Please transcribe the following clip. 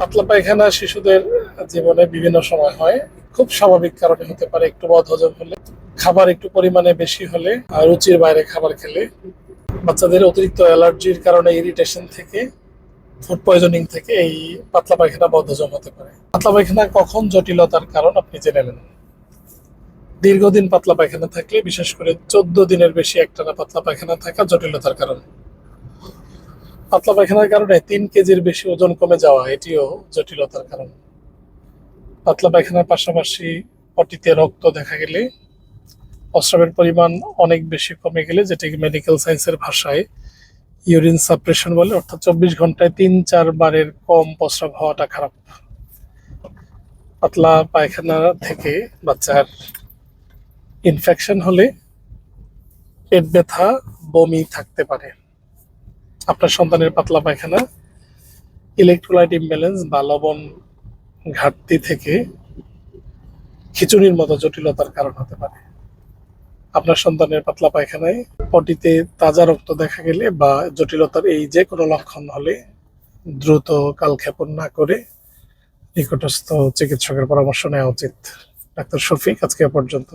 পাতলা পায়খানা শিশুদের জীবনে বিভিন্ন সময় হয়। খুব স্বাভাবিক কারণে হতে পারে একটু বদ হজম হলে, খাবার একটু পরিমাণে বেশি হলে আর রুচির বাইরে খাবার খেলে। বাচ্চাদের অতিরিক্ত অ্যালার্জির কারণে ইরিটেশন থেকে, ফুড পয়জনিং থেকে এই পাতলা পায়খানা বদহজম হতে পারে। পাতলা পায়খানা কখন জটিলতার কারণ আপনি জেনে নেন। দীর্ঘদিন পাতলা পায়খানা থাকলে, বিশেষ করে চোদ্দ দিনের বেশি একটানা পাতলা পায়খানা থাকা জটিলতার কারণ। পাতলা পায়খানার কারণে তিন কেজির বেশি ওজন কমে যাওয়া এটিও জটিলতার কারণ। পাতলা পায়খানার পাশাপাশি পটিতে রক্ত দেখা গেলে প্রস্রাবের পরিমাণ অনেক বেশি কমে গেলে, যেটাকে মেডিকেল সায়েন্সের ভাষায় ইউরিন সাপ্রেশন বলে, অর্থাৎ চব্বিশ ঘন্টায় তিন চার বারের কম প্রস্রাব হওয়াটা খারাপ। পাতলা পায়খানা থেকে বাচ্চার ইনফেকশন হলে পেট ব্যথা বমি থাকতে পারে। আপনার সন্তানের পাতলা পায়খানা ইলেকট্রোলাইট ইমব্যালেন্স বা লবণ ঘাটতি থেকে খিচুড়ির মতো জটিলতার কারণ হতে পারে। আপনার সন্তানের পাতলা পায়খানায় পটিতে তাজা রক্ত দেখা গেলে বা জটিলতার এই যে কোনো লক্ষণ হলে দ্রুত কালক্ষেপণ না করে নিকটস্থ চিকিৎসকের পরামর্শ নেওয়া উচিত। ডাক্তার শফিক, আজকে পর্যন্ত।